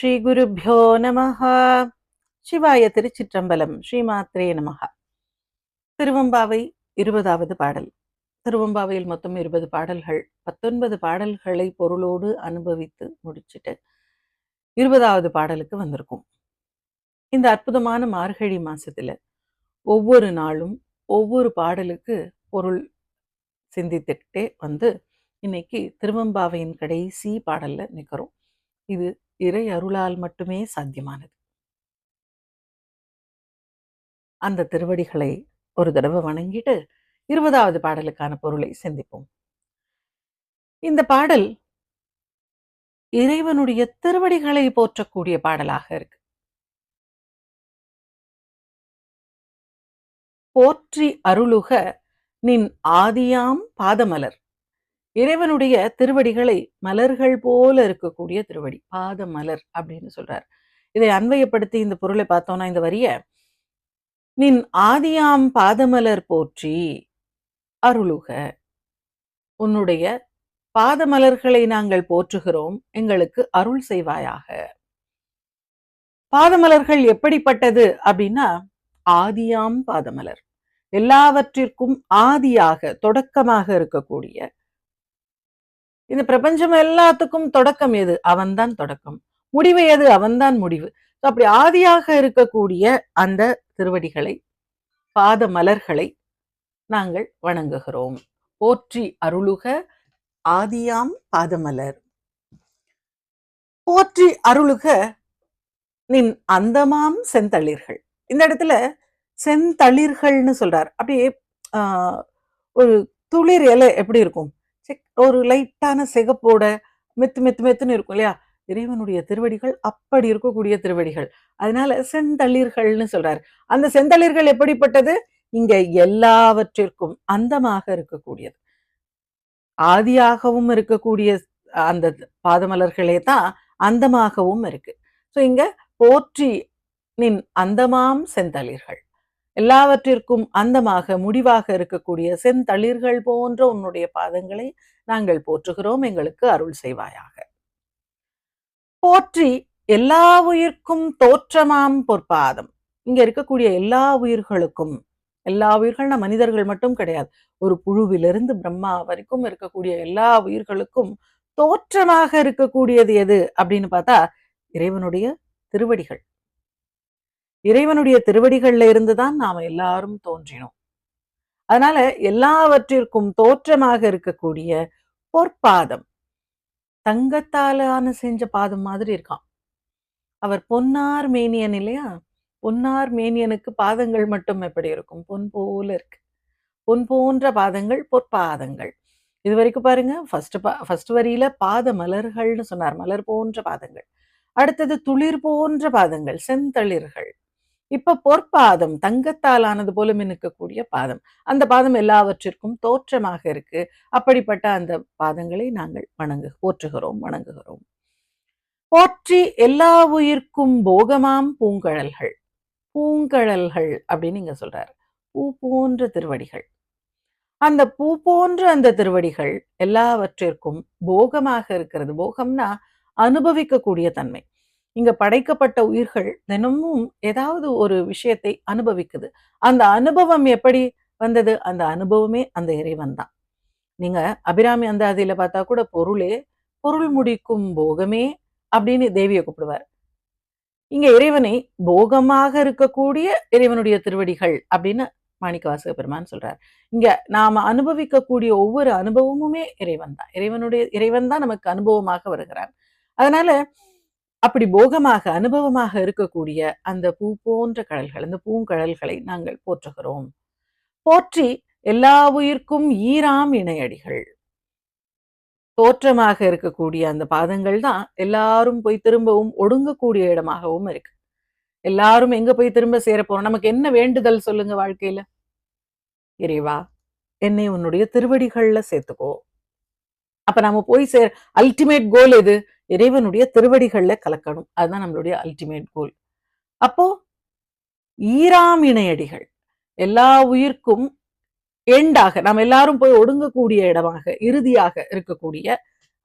ஸ்ரீ குருப்யோ நமஹ. சிவாய திருச்சிற்றம்பலம் ஸ்ரீமாத்ரே நமஹ. திருவம்பாவை இருபதாவது பாடல். திருவம்பாவையில் மொத்தம் இருபது பாடல்கள். பத்தொன்பது பாடல்களை பொருளோடு அனுபவித்து முடிச்சுட்டு இருபதாவது பாடலுக்கு வந்திருக்கும். இந்த அற்புதமான மார்கழி மாசத்துல ஒவ்வொரு நாளும் ஒவ்வொரு பாடலுக்கு பொருள் சிந்தித்துக்கிட்டே வந்து இன்னைக்கு திருவம்பாவையின் கடைசி பாடல்ல நிற்கிறோம் இது இறை அருளால் மட்டுமே சாத்தியமானது. அந்த திருவடிகளை ஒரு தடவை வணங்கிட்டு இருபதாவது பாடலுக்கான பொருளை சிந்திப்போம். இந்த பாடல் இறைவனுடைய திருவடிகளை போற்றக்கூடிய பாடலாக இருக்கு. போற்றி அருளுக நின் ஆதியாம் பாதமலர். இறைவனுடைய திருவடிகளை மலர்கள் போல இருக்கக்கூடிய திருவடி பாத மலர் அப்படின்னு சொல்றார். இதை அன்வயப்படுத்தி இந்த பொருளை பார்த்தோம்னா இந்த வரிய நின் ஆதியாம் பாதமலர் போற்றி அருளுக. உன்னுடைய பாதமலர்களை நாங்கள் போற்றுகிறோம் எங்களுக்கு அருள் செய்வாயாக. பாதமலர்கள் எப்படிப்பட்டது அப்படின்னா ஆதியாம் பாதமலர். எல்லாவற்றிற்கும் ஆதியாக தொடக்கமாக இருக்கக்கூடிய இந்த பிரபஞ்சம் எல்லாத்துக்கும் தொடக்கம் எது? அவன்தான் தொடக்கம். முடிவு எது? அவன்தான் முடிவு. அப்படி ஆதியாக இருக்கக்கூடிய அந்த திருவடிகளை பாத மலர்களை நாங்கள் வணங்குகிறோம். போற்றி அருளுக ஆதியாம் பாதமலர் போற்றி அருளுக நின் அந்தமாம் செந்தளிர்கள். இந்த இடத்துல செந்தளிர்கள்னு சொல்றார். அப்படியே ஒரு துளிர் இலை எப்படி இருக்கும்? ஒரு லைட்டான சிகப்போட மெத்து மெத்து மெத்துன்னு இருக்கும் இல்லையா? இறைவனுடைய திருவடிகள் அப்படி இருக்கக்கூடிய திருவடிகள். அதனால செந்தளிர்கள்னு சொல்றாரு. அந்த செந்தளிர்கள் எப்படிப்பட்டது? இங்க எல்லாவற்றிற்கும் அந்தமாக இருக்கக்கூடியது. ஆதியாகவும் இருக்கக்கூடிய அந்த பாதமலர்களே தான் அந்தமாகவும் இருக்கு. ஸோ இங்க போற்றி நின் அந்தமாம் செந்தளிர்கள். எல்லாவற்றிற்கும் அந்தமாக முடிவாக இருக்கக்கூடிய செந்தளிர்கள் போன்ற உன்னுடைய பாதங்களை நாங்கள் போற்றுகிறோம். எங்களுக்கு அருள் செய்வாயாக. போற்றி எல்லா உயிர்க்கும் தோற்றமாம் பொற்பாதம். இங்க இருக்கக்கூடிய எல்லா உயிர்களுக்கும் எல்லா உயிர்கள்னா மனிதர்கள் மட்டும் கிடையாது. ஒரு புழுவிலிருந்து பிரம்மா வரைக்கும் இருக்கக்கூடிய எல்லா உயிர்களுக்கும் தோற்றமாக இருக்கக்கூடியது எது அப்படின்னு பார்த்தா இறைவனுடைய திருவடிகள். இறைவனுடைய திருவடிகள்ல இருந்துதான் நாம எல்லாரும் தோன்றினோம். அதனால எல்லாவற்றிற்கும் தோற்றமாக இருக்கக்கூடிய பொற்பாதம் தங்கத்தாலான செஞ்ச பாதம் மாதிரி இருக்கான் அவர் பொன்னார் மேனியன் இல்லையா? பொன்னார் மேனியனுக்கு பாதங்கள் மட்டும் எப்படி இருக்கும்? பொன் போல இருக்கு. பொன் போன்ற பாதங்கள் பொற்பாதங்கள். இது வரைக்கும் பாருங்க ஃபர்ஸ்ட் பா ஃபர்ஸ்ட் வரியில பாத மலர்கள்னு சொன்னார். மலர் போன்ற பாதங்கள். அடுத்தது துளிர் போன்ற பாதங்கள் செந்தளிர்கள். இப்ப பொற்பாதம் தங்கத்தால் ஆனது போல மினுக்கக்கூடிய பாதம். அந்த பாதம் எல்லாவற்றிற்கும் தோற்றமாக இருக்கு. அப்படிப்பட்ட அந்த பாதங்களை நாங்கள் வணங்கு போற்றுகிறோம் வணங்குகிறோம். போற்றி எல்லா உயிர்க்கும் போகமாம் பூங்கழல்கள். பூங்கழல்கள் அப்படின்னு இங்க சொல்றாரு. பூ போன்ற திருவடிகள். அந்த பூ போன்ற அந்த திருவடிகள் எல்லாவற்றிற்கும் போகமாக இருக்கிறது. போகம்னா அனுபவிக்கக்கூடிய தன்மை. இங்க படைக்கப்பட்ட உயிர்கள் தினமும் ஏதாவது ஒரு விஷயத்தை அனுபவிக்குது. அந்த அனுபவம் எப்படி வந்தது? அந்த அனுபவமே அந்த இறைவன் தான். நீங்க அபிராமி அந்த அதில பார்த்தா கூட பொருளே பொருள் முடிக்கும் போகமே அப்படின்னு தேவியை கூப்பிடுவார். இங்க இறைவனை போகமாக இருக்கக்கூடிய இறைவனுடைய திருவடிகள் அப்படின்னு மாணிக்கவாசக பெருமான் சொல்றார். இங்க நாம அனுபவிக்கக்கூடிய ஒவ்வொரு அனுபவமுமே இறைவன் தான். இறைவனுடைய இறைவன் தான் நமக்கு அனுபவமாக வருகிறார் அதனால அப்படி போகமாக அனுபவமாக இருக்கக்கூடிய அந்த பூ போன்ற கடல்கள் அந்த பூங்கடல்களை நாங்கள் போற்றுகிறோம். போற்றி எல்லா உயிர்க்கும் ஈராம் இணையடிகள். தோற்றமாக இருக்கக்கூடிய அந்த பாதங்கள் தான் எல்லாரும் போய் திரும்பவும் ஒடுங்கக்கூடிய இடமாகவும் இருக்கு. எல்லாரும் எங்க போய் திரும்ப சேர போறோம்? நமக்கு என்ன வேண்டுதல் சொல்லுங்க வாழ்க்கையில? இறைவா என்னை உன்னுடைய திருவடிகள்ல சேர்த்துக்கோ. அப்ப நம்ம போய் சேர் அல்டிமேட் கோல் எது? இறைவனுடைய திருவடிகள்ல கலக்கணும். அதுதான் நம்மளுடைய அல்டிமேட் கோல் அப்போ ஈராம் இணையடிகள் எல்லா உயிர்க்கும் எண்டாக நாம் எல்லாரும் போய் ஒடுங்கக்கூடிய இடமாக இறுதியாக இருக்கக்கூடிய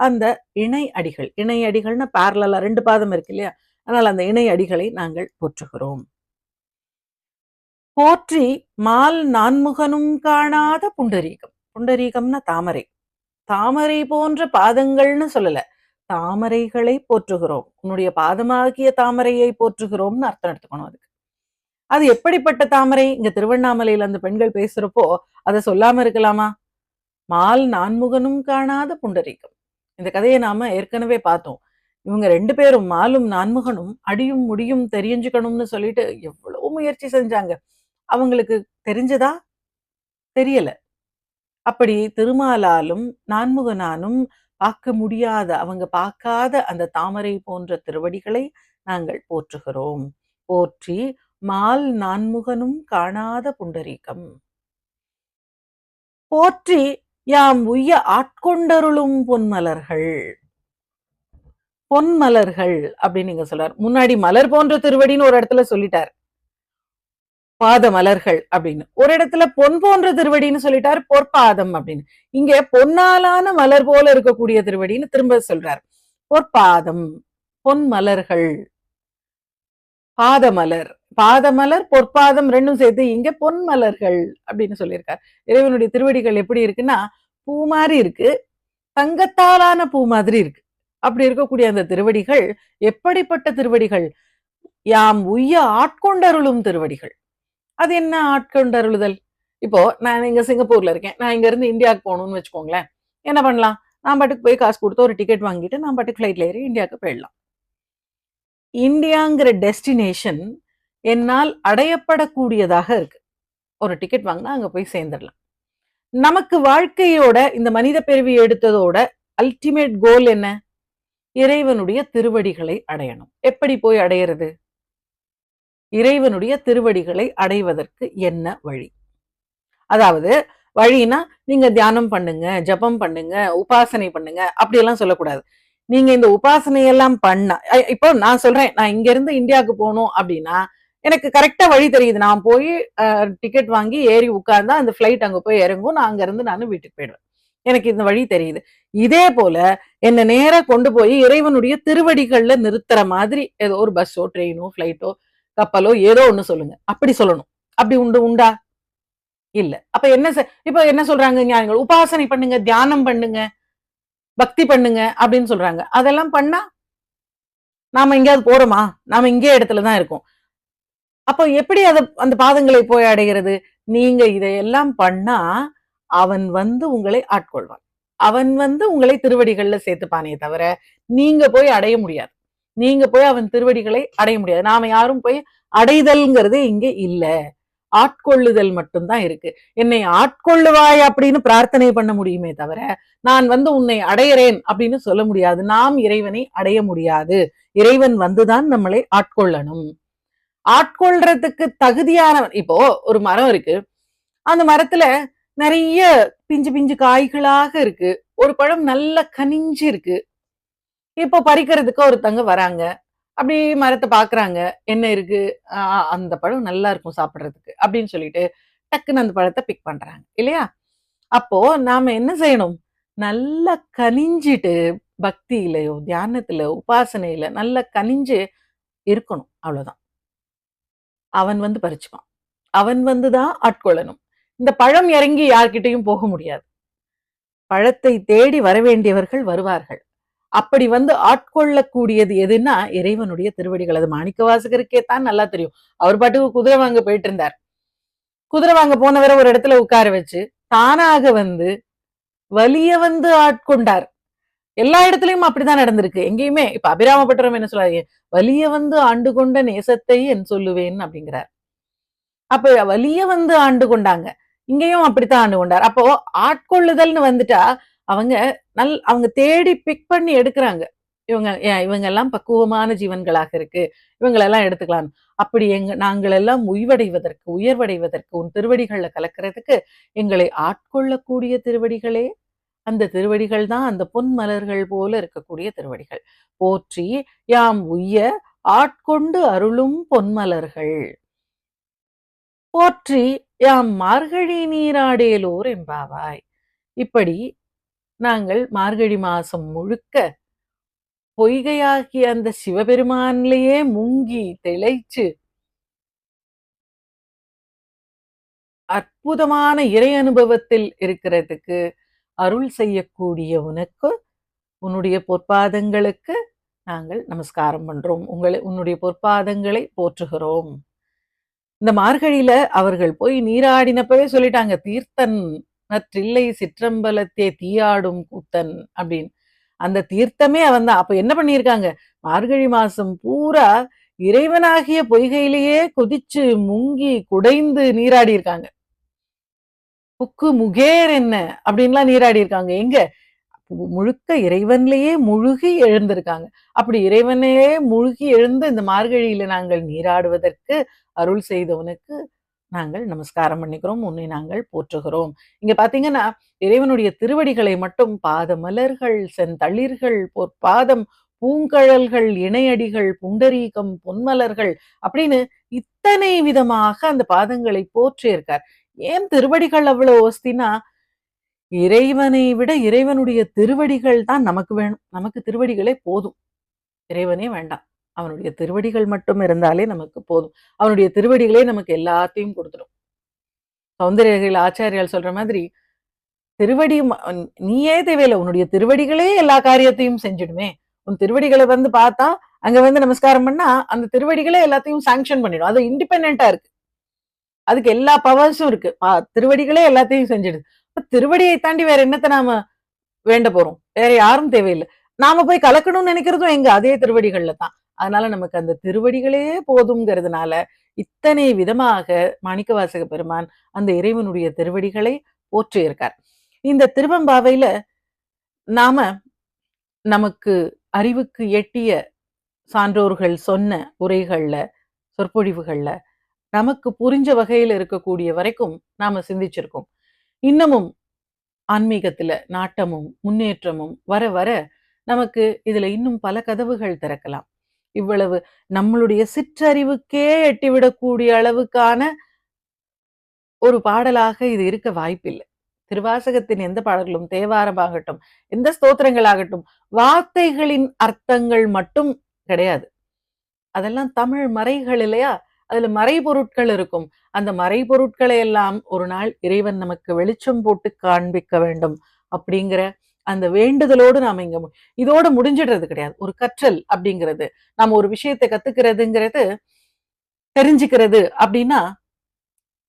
அந்த இணை அடிகள். இணை அடிகள்னா பேரலா ரெண்டு பாதம் இருக்கு இல்லையா? அதனால் அந்த இணை அடிகளை நாங்கள் போற்றுகிறோம். போற்றி மால் நான்முகனும் காணாத புண்டரீகம். புண்டரீகம்னா தாமரை. தாமரை போன்ற பாதங்கள்னு சொல்லல. தாமரைகளை போற்றுகிறோம். உன்னுடைய பாதமாகிய தாமரையை போற்றுகிறோம்னு அர்த்தம் எடுத்துக்கணும் அதுக்கு. அது எப்படிப்பட்ட தாமரை? இங்க திருவண்ணாமலையில அந்த பெண்கள் பேசுறப்போ அதை சொல்லாம இருக்கலாமா? மால் நான்முகனும் காணாத புண்டரீகம். இந்த கதையை நாம ஏற்கனவே பார்த்தோம். இவங்க ரெண்டு பேரும் மாலும் நான்முகனும் அடியும் முடியும் தெரிஞ்சுக்கணும்னு சொல்லிட்டு எவ்வளவு முயற்சி செஞ்சாங்க. அவங்களுக்கு தெரிஞ்சதா? தெரியல. அப்படி திருமாலாலும் நான்முகனாலும் பார்க்க முடியாத அவங்க பார்க்காத அந்த தாமரை போன்ற திருவடிகளை நாங்கள் போற்றுகிறோம். போற்றி மால் நான்முகனும் காணாத புண்டரீகம். போற்றி யாம் உய்ய ஆட்கொண்டருளும் பொன்மலர்கள். பொன்மலர்கள் அப்படின்னு நீங்க சொல்றார் முன்னாடி மலர் போன்ற திருவடின்னு ஒரு இடத்துல சொல்லிட்டார். பாத மலர்கள் அப்படின்னு. ஒரு இடத்துல பொன் போன்ற திருவடின்னு சொல்லிட்டார் பொற்பாதம் அப்படின்னு. இங்க பொன்னாலான மலர் போல இருக்கக்கூடிய திருவடின்னு திரும்ப சொல்றார். பொற்பாதம் பொன் மலர்கள் பாதமலர் பாதமலர் பொற்பாதம் ரெண்டும் சேர்த்து இங்க பொன் மலர்கள் அப்படின்னு சொல்லியிருக்காரு. இறைவனுடைய திருவடிகள் எப்படி இருக்குன்னா பூ மாதிரி இருக்கு தங்கத்தாலான பூ மாதிரி இருக்கு. அப்படி இருக்கக்கூடிய அந்த திருவடிகள் எப்படிப்பட்ட திருவடிகள்? யாம் உய்ய ஆட்கொண்டருளும் திருவடிகள். அது என்ன ஆட்கொண்டருளுதல் இப்போ நான் இங்க சிங்கப்பூர்ல இருக்கேன். நான் இங்க இருந்து இந்தியாவுக்கு போகணும்னு வச்சுக்கோங்களேன். என்ன பண்ணலாம்? நான் பாட்டுக்கு போய் காசு கொடுத்து ஒரு டிக்கெட் வாங்கிட்டு நான் பாட்டுக்கு ஃப்ளைட்ல ஏறி இந்தியாவுக்கு போயிடலாம். இந்தியாங்கிற டெஸ்டினேஷன் என்னால் அடையப்படக்கூடியதாக இருக்கு. ஒரு டிக்கெட் வாங்கினா அங்க போய் சேர்ந்துடலாம். நமக்கு வாழ்க்கையோட இந்த மனித பிறவி எடுத்ததோட அல்டிமேட் கோல் என்ன? இறைவனுடைய திருவடிகளை அடையணும். எப்படி போய் அடையிறது? இறைவனுடைய திருவடிகளை அடைவதற்கு என்ன வழி? அதாவது வழினா நீங்க தியானம் பண்ணுங்க ஜபம் பண்ணுங்க உபாசனை பண்ணுங்க அப்படியெல்லாம் சொல்லக்கூடாது. நீங்க இந்த உபாசனையெல்லாம் பண்ண இப்போ நான் சொல்றேன் நான் இங்க இருந்து இந்தியாவுக்கு போகணும் அப்படின்னா எனக்கு கரெக்டா வழி தெரியுது. நான் போய் டிக்கெட் வாங்கி ஏறி உட்கார்ந்தா அந்த ஃபிளைட் அங்க போய் இறங்கும் நான் அங்க இருந்து நான் வீட்டுக்கு போயிடுவேன். எனக்கு இந்த வழி தெரியுது. இதே போல என்னை நேரா கொண்டு போய் இறைவனுடைய திருவடிகள்ல நிறுத்துற மாதிரி ஏதோ ஒரு பஸ்ஸோ ட்ரெயினோ ஃபிளைட்டோ கப்பலோ ஏதோ ஒண்ணு சொல்லுங்க. அப்படி சொல்லணும். அப்படி உண்டு உண்டா? இல்ல. அப்ப என்ன இப்ப என்ன சொல்றாங்க ஞானிகள்? உபாசனை பண்ணுங்க தியானம் பண்ணுங்க பக்தி பண்ணுங்க அப்படின்னு சொல்றாங்க. அதெல்லாம் பண்ணா நாம எங்கேயாவது போறோமா? நாம இங்கே இடத்துல தான் இருக்கோம். அப்போ எப்படி அத அந்த பாதங்களை போய் அடைகிறது? நீங்க இதையெல்லாம் பண்ணா அவன் வந்து உங்களை ஆட்கொள்வான். அவன் வந்து உங்களை திருவடிகள்ல சேர்த்துப்பானே தவிர நீங்க போய் அடைய முடியாது. நீங்க போய் அவன் திருவடிகளை அடைய முடியாது. நாம யாரும் போய் அடைதல்ங்கிறது இங்க இல்ல. ஆட்கொள்ளுதல் மட்டும்தான் இருக்கு. என்னை ஆட்கொள்ளுவாய் அப்படின்னு பிரார்த்தனை பண்ண முடியுமே தவிர நான் வந்து உன்னை அடையறேன் அப்படின்னு சொல்ல முடியாது. நாம் இறைவனை அடைய முடியாது. இறைவன் வந்துதான் நம்மளை ஆட்கொள்ளணும். ஆட்கொள்றதுக்கு தகுதியானவன் இப்போ ஒரு மரம் இருக்கு. அந்த மரத்துல நிறைய பிஞ்சு பிஞ்சு காய்களாக இருக்கு. ஒரு பழம் நல்ல கனிஞ்சு இருக்கு. இப்போ பறிக்கிறதுக்கு ஒருத்தங்க வராங்க. அப்படி மரத்தை பாக்குறாங்க. என்ன இருக்கு? ஆஹ் அந்த பழம் நல்லா இருக்கும் சாப்பிடுறதுக்கு. அப்படின்னு சொல்லிட்டு டக்குன்னு அந்த பழத்தை பிக் பண்றாங்க. இல்லையா? அப்போ நாம என்ன செய்யணும்? நல்லா கனிஞ்சிட்டு பக்தியிலையோ தியானத்துல உபாசனையில நல்லா கனிஞ்சு இருக்கணும். அவ்வளவுதான். அவன் வந்து பறிச்சுப்பான். அவன் வந்து தான் ஆட்கொள்ளணும். இந்த பழம் இறங்கி யார்கிட்டயும் போக முடியாது. பழத்தை தேடி வர வேண்டியவர்கள் வருவார்கள். அப்படி வந்து ஆட்கொள்ளக்கூடியது எதுன்னா இறைவனுடைய திருவடிகள். அது மாணிக்க வாசகருக்கே தான் நல்லா தெரியும். அவர் பாட்டுக்கு குதிரை வாங்க போயிட்டு இருந்தார் குதிரை வாங்க போனவரை ஒரு இடத்துல உட்கார வச்சு தானாக வந்து வலிய வந்து ஆட்கொண்டார். எல்லா இடத்துலயும் அப்படிதான் நடந்திருக்கு. எங்கேயுமே இப்ப அபிராமபட்டரம் என்ன சொல்றாரு வலிய வந்து ஆண்டு கொண்ட நேசத்தை என் சொல்லுவேன் அப்படிங்கிறார். அப்ப வலிய வந்து ஆண்டு கொண்டாங்க. இங்கேயும் அப்படித்தான் ஆண்டு கொண்டார். அப்போ ஆட்கொள்ளுதல்னு வந்துட்டா அவங்க நல் அவங்க தேடி பிக் பண்ணி எடுக்கிறாங்க. இவங்க இவங்க எல்லாம் பக்குவமான ஜீவன்களாக இருக்கு. இவங்களெல்லாம் எடுத்துக்கலாம். அப்படி எங்க நாங்கள் எல்லாம் உய்வடைவதற்கு உயர்வடைவதற்கு உன் திருவடிகள்ல கலக்கிறதுக்கு எங்களை ஆட்கொள்ளக்கூடிய திருவடிகளே. அந்த திருவடிகள் தான் அந்த பொன் மலர்கள் போல இருக்கக்கூடிய திருவடிகள். போற்றி யாம் உய்ய ஆட்கொண்டு அருளும் பொன்மலர்கள் போற்றி யாம் மார்கழி நீராடேலோர் எம்பாவாய் இப்படி நாங்கள் மார்கழி மாசம் முழுக்க பொய்கையாகிய அந்த சிவபெருமானிலேயே முங்கி திளைச்சு அற்புதமான இறை அனுபவத்தில் இருக்கிறதுக்கு அருள் செய்யக்கூடிய உனக்கு உன்னுடைய பொற்பாதங்களுக்கு நாங்கள் நமஸ்காரம் பண்றோம். உங்களை உன்னுடைய பொற்பாதங்களை போற்றுகிறோம். இந்த மார்கழியில அவர்கள் போய் நீராடினப்பவே சொல்லிட்டாங்க தீர்த்தன் நற்றில்லை சிற்றம்பலத்தே தீயாடும் கூத்தன் அப்படின்னு. அந்த தீர்த்தமே அவன் தான். அப்ப என்ன பண்ணியிருக்காங்க? மார்கழி மாசம் பூரா இறைவனாகிய பொய்கையிலேயே குதிச்சு முங்கி குடைந்து நீராடி இருக்காங்க புக்கு முகேர் என்ன? அப்படின்லாம் நீராடி இருக்காங்க எங்க முழுக்க இறைவன்லயே முழுகி எழுந்திருக்காங்க. அப்படி இறைவனையே முழுகி எழுந்து இந்த மார்கழியில நாங்கள் நீராடுவதற்கு அருள் செய்தவனுக்கு நாங்கள் நமஸ்காரம் பண்ணிக்கிறோம் உன்னை நாங்கள் போற்றுகிறோம். இங்க பாத்தீங்கன்னா இறைவனுடைய திருவடிகளை மட்டும் பாத மலர்கள் செந்தளிர்கள் பொற்பாதம் பூங்கழல்கள் இணையடிகள் புண்டரீகம் பொன்மலர்கள் அப்படின்னு இத்தனை விதமாக அந்த பாதங்களை போற்றியிருக்கார். ஏன் திருவடிகள் அவ்வளவு ஓஸ்தினா இறைவனை விட இறைவனுடைய திருவடிகள் தான் நமக்கு வேணும். நமக்கு திருவடிகளே போதும். இறைவனே வேண்டாம். அவனுடைய திருவடிகள் மட்டும் இருந்தாலே நமக்கு போதும். அவனுடைய திருவடிகளே நமக்கு எல்லாத்தையும் கொடுத்துடும். சௌந்தரியர்கள் ஆச்சாரியால் சொல்ற மாதிரி திருவடி நீயே தேவையில்லை. உன்னுடைய திருவடிகளே எல்லா காரியத்தையும் செஞ்சிடுமே. உன் திருவடிகளை வந்து பார்த்தா அங்க வந்து நமஸ்காரம் பண்ணா அந்த திருவடிகளே எல்லாத்தையும் சாங்ஷன் பண்ணிடும். அது இண்டிபெண்டா இருக்கு. அதுக்கு எல்லா பவர்ஸும் இருக்கு. பா- திருவடிகளே எல்லாத்தையும் செஞ்சிடுது. இப்ப திருவடியை தாண்டி வேற என்னத்தை நாம வேண்ட போறோம்? வேற யாரும் தேவையில்லை. நாம போய் கலக்கணும்னு நினைக்கிறதும் எங்க? அதே திருவடிகள்ல தான். அதனால நமக்கு அந்த திருவடிகளே போதுங்கிறதுனால இத்தனை விதமாக மாணிக்கவாசக பெருமான் அந்த இறைவனுடைய திருவடிகளை போற்றியிருக்கார். இந்த திருவம்பாவையில நாம நமக்கு அறிவுக்கு எட்டிய சான்றோர்கள் சொன்ன உரைகள்ல சொற்பொழிவுகள்ல நமக்கு புரிஞ்ச வகையில் இருக்கக்கூடிய வரைக்கும் நாம சிந்திச்சிருக்கோம். இன்னமும் ஆன்மீகத்துல நாட்டமும் முன்னேற்றமும் வர வர நமக்கு இதுல இன்னும் பல கதவுகள் திறக்கலாம். இவ்வளவு. நம்மளுடைய சிற்றறிவுக்கே எட்டிவிடக்கூடிய அளவுக்கான ஒரு பாடலாக இது இருக்க வாய்ப்பில்லை. திருவாசகத்தின் எந்த பாடல்களும் தேவாரமாகட்டும் எந்த ஸ்தோத்திரங்களாகட்டும் வார்த்தைகளின் அர்த்தங்கள் மட்டும் கிடையாது. அதெல்லாம் தமிழ் மறைகள் இல்லையா? அதுல மறைபொருட்கள் இருக்கும். அந்த மறைபொருட்களை எல்லாம் ஒரு நாள் இறைவன் நமக்கு வெளிச்சம் போட்டு காண்பிக்க வேண்டும் அப்படிங்கிற அந்த வேண்டுதலோடு நாம இங்க இதோட முடிஞ்சிடுறது கிடையாது. ஒரு கற்றல் அப்படிங்கிறது நம்ம ஒரு விஷயத்தை கத்துக்கிறதுங்கிறது தெரிஞ்சுக்கிறது அப்படின்னா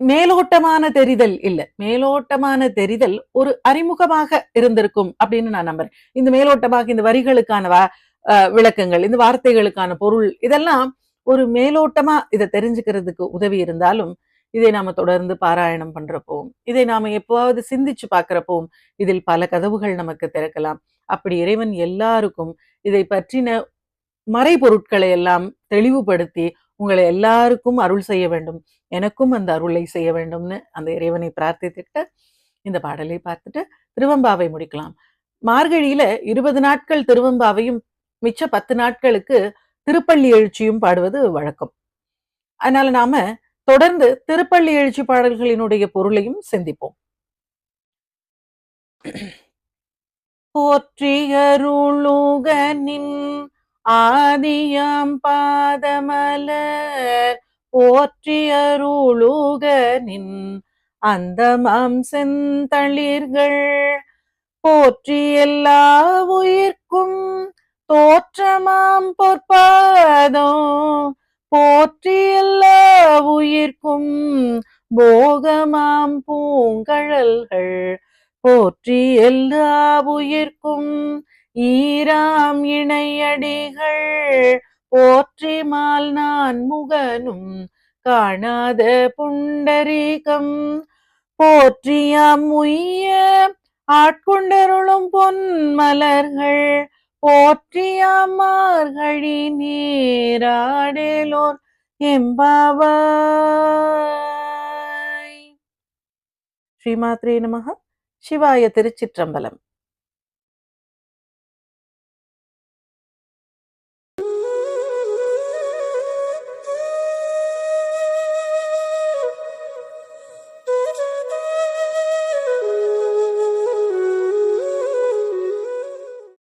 மேலோட்டமான தெரிதல் இல்ல. மேலோட்டமான தெரிதல் ஒரு அறிமுகமாக இருந்திருக்கும் அப்படின்னு நான் நம்புறேன். இந்த மேலோட்டமாக இந்த வரிகளுக்கான விளக்கங்கள் இந்த வார்த்தைகளுக்கான பொருள் இதெல்லாம் ஒரு மேலோட்டமா இதை தெரிஞ்சுக்கிறதுக்கு உதவி இருந்தாலும் இதை நாம தொடர்ந்து பாராயணம் பண்ணுறப்போவும் இதை நாம எப்போவாவது சிந்திச்சு பார்க்கிறப்போம் இதில் பல கதவுகள் நமக்கு திறக்கலாம். அப்படி இறைவன் எல்லாருக்கும் இதை பற்றின மறைபொருட்களை எல்லாம் தெளிவுபடுத்தி உங்களை எல்லாருக்கும் அருள் செய்ய வேண்டும். எனக்கும் அந்த அருளை செய்ய வேண்டும்னு அந்த இறைவனை பிரார்த்தித்துட்டு இந்த பாடலை பார்த்துட்டு திருவம்பாவை முடிக்கலாம். மார்கழியில இருபது நாட்கள் திருவம்பாவையும் மிச்ச பத்து நாட்களுக்கு திருப்பள்ளி எழுச்சியும் பாடுவது வழக்கம். அதனால நாம தொடர்ந்து திருப்பள்ளி எழுச்சி பாடல்களினுடைய பொருளையும் சிந்திப்போம். போற்றியருளுகனின் ஆதியாம் பாதமலர் போற்றியருளுகனின் அந்தமாம் செந்தளிர்கள் போற்றி எல்லா உயிர்க்கும் தோற்றமாம் பொற்பாதம் போற்றியல்லா உயிர்க்கும் போகமாம் பூங்கழல்கள். போற்றி எல்லா உயிர்க்கும் ஈராம் இணையடிகள். போற்றி மால் நான் முகனும் காணாத புண்டரீகம். போற்றியாம் உய்ய ஆட்கொண்டருளும் பொன் மலர்கள் நீராடலோர் மார்கழி ஸ்ரீமாத்ரே நமக. சிவாய திருச்சிற்றம்பலம்.